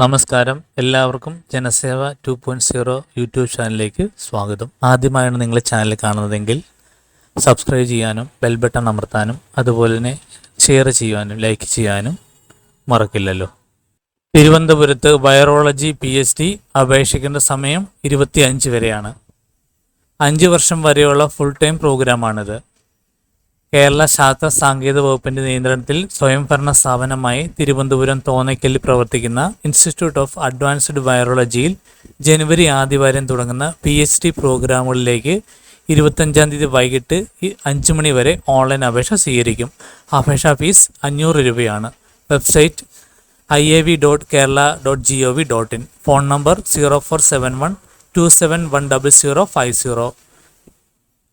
നമസ്കാരം. എല്ലാവർക്കും Janaseva two point zero YouTube ചാനലിലേക്ക് സ്വാഗതം. ആദ്യമായാണ് നിങ്ങൾ ചാനൽ കാണുന്നതെങ്കിൽ സബ്സ്ക്രൈബ് ചെയ്യാനും ബെൽ ബട്ടൺ അമർത്താനും അതുപോലെ തന്നെ ഷെയർ ചെയ്യാനും ലൈക്ക് ചെയ്യാനും മറക്കില്ലല്ലോ. തിരുവനന്തപുരത്ത് വൈറോളജി പി എച്ച് ഡി അപേക്ഷിക്കേണ്ട സമയം ഇരുപത്തി അഞ്ച് വരെയാണ്. അഞ്ച് വർഷം വരെയുള്ള ഫുൾ ടൈം പ്രോഗ്രാമാണിത് കേരള ശാസ്ത്ര സാങ്കേതിക വകുപ്പിന്റെ നിയന്ത്രണത്തിൽ സ്വയംഭരണ സ്ഥാപനമായി തിരുവനന്തപുരം തോന്നയ്ക്കലിൽ പ്രവർത്തിക്കുന്ന ഇൻസ്റ്റിറ്റ്യൂട്ട് ഓഫ് അഡ്വാൻസ്ഡ് വൈറോളജിയിൽ ജനുവരി ആദ്യവാരം തുടങ്ങുന്ന പി എച്ച് ഡി പ്രോഗ്രാമുകളിലേക്ക് ഇരുപത്തഞ്ചാം തീയതി വൈകിട്ട് അഞ്ച് മണി വരെ ഓൺലൈൻ അപേക്ഷ സ്വീകരിക്കും. അപേക്ഷാ ഫീസ് അഞ്ഞൂറ് രൂപയാണ്. Website I A V dot Kerala dot G O V dot in phone number zero four seven one two seven one double zero five zero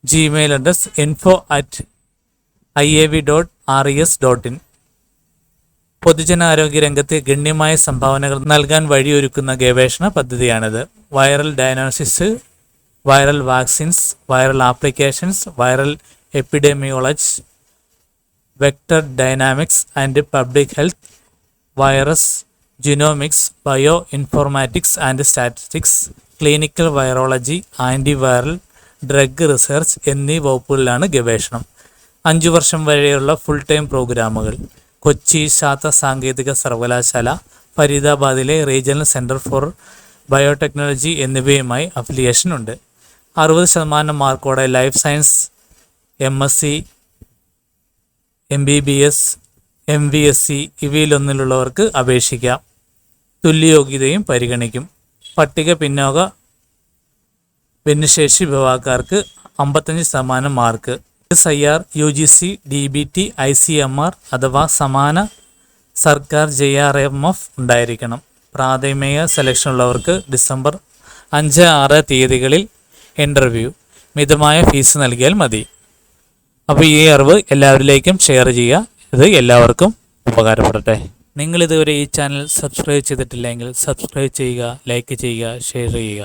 Gmail address info at I A V dot R E S dot in പൊതുജനാരോഗ്യ രംഗത്ത് ഗണ്യമായ സംഭാവനകൾ നൽകാൻ വഴിയൊരുക്കുന്ന ഗവേഷണ പദ്ധതിയാണിത്. Viral diagnosis viral vaccines viral applications viral epidemiology vector dynamics and public health virus genomics bio informatics and statistics clinical virology antiviral drug research എന്നീ വകുപ്പുകളിലാണ് ഗവേഷണം. അഞ്ചു വർഷം വരെയുള്ള ഫുൾ ടൈം പ്രോഗ്രാമുകൾ കൊച്ചി ശാസ്ത്ര സാങ്കേതിക സർവകലാശാല ഫരീദാബാദിലെ റീജിയണൽ സെന്റർ ഫോർ ബയോടെക്നോളജി എന്നിവയുമായി അഫിലിയേഷൻ ഉണ്ട്. അറുപത് ശതമാനം മാർക്കോടെ life science M S C M B B S M V S C ഇവയിലൊന്നിലുള്ളവർക്ക് അപേക്ഷിക്കാം. തുല്യയോഗ്യതയും പരിഗണിക്കും. പട്ടിക പിന്നോക ഭിന്നശേഷി വിഭാഗക്കാർക്ക് അമ്പത്തഞ്ച് ശതമാനം mark. S I R U G C D B T I C M R അഥവാ സമാന സർക്കാർ ജെ ആർ എം എഫ് ഉണ്ടായിരിക്കണം. പ്രാഥമിക സെലക്ഷൻ ഉള്ളവർക്ക് ഡിസംബർ അഞ്ച് ആറ് തീയതികളിൽ ഇന്റർവ്യൂ മിതമായ ഫീസ് നൽകിയാൽ മതി. അപ്പോൾ ഈ അറിവ് എല്ലാവരിലേക്കും ഷെയർ ചെയ്യുക. ഇത് എല്ലാവർക്കും ഉപകാരപ്പെടട്ടെ. നിങ്ങളിതുവരെ ഈ ചാനൽ സബ്സ്ക്രൈബ് ചെയ്തിട്ടില്ലെങ്കിൽ സബ്സ്ക്രൈബ് ചെയ്യുക ലൈക്ക് ചെയ്യുക ഷെയർ ചെയ്യുക.